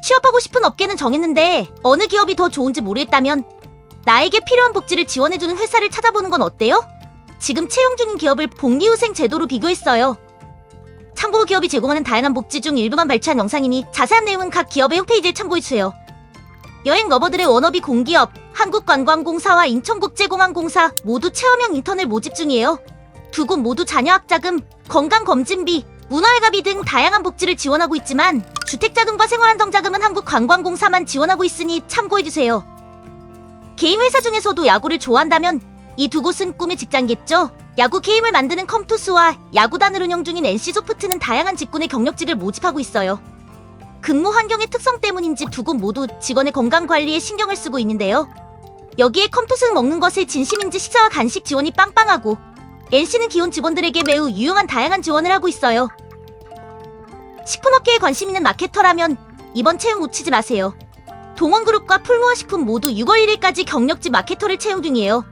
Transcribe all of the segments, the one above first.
취업하고 싶은 업계는 정했는데 어느 기업이 더 좋은지 모르겠다면 나에게 필요한 복지를 지원해주는 회사를 찾아보는 건 어때요? 지금 채용 중인 기업을 복리후생 제도로 비교했어요. 참고로 기업이 제공하는 다양한 복지 중 일부만 발췌한 영상이니 자세한 내용은 각 기업의 홈페이지에 참고해주세요. 여행 러버들의 워너비 공기업, 한국관광공사와 인천국제공항공사 모두 체험형 인턴을 모집 중이에요. 두 곳 모두 자녀학자금, 건강검진비, 문화회가비 등 다양한 복지를 지원하고 있지만 주택자금과 생활안정자금은 한국관광공사만 지원하고 있으니 참고해주세요. 개인 회사 중에서도 야구를 좋아한다면 이 두 곳은 꿈의 직장겠죠? 야구 게임을 만드는 컴투스와 야구단을 운영 중인 NC소프트는 다양한 직군의 경력직을 모집하고 있어요. 근무 환경의 특성 때문인지 두 곳 모두 직원의 건강 관리에 신경을 쓰고 있는데요. 여기에 컴투스는 먹는 것에 진심인지 식사와 간식 지원이 빵빵하고 NC는 기혼 직원들에게 매우 유용한 다양한 지원을 하고 있어요. 식품업계에 관심 있는 마케터라면 이번 채용 놓치지 마세요. 동원그룹과 풀무어식품 모두 6월 1일까지 경력직 마케터를 채용 중이에요.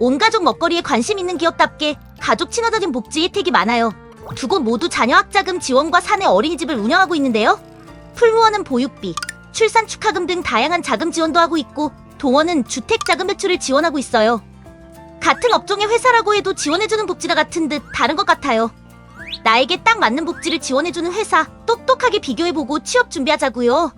온 가족 먹거리에 관심 있는 기업답게 가족 친화적인 복지 혜택이 많아요. 두 곳 모두 자녀 학자금 지원과 사내 어린이집을 운영하고 있는데요. 풀무원은 보육비, 출산 축하금 등 다양한 자금 지원도 하고 있고 동원은 주택 자금 대출을 지원하고 있어요. 같은 업종의 회사라고 해도 지원해주는 복지가 같은 듯 다른 것 같아요. 나에게 딱 맞는 복지를 지원해주는 회사 똑똑하게 비교해보고 취업 준비하자고요.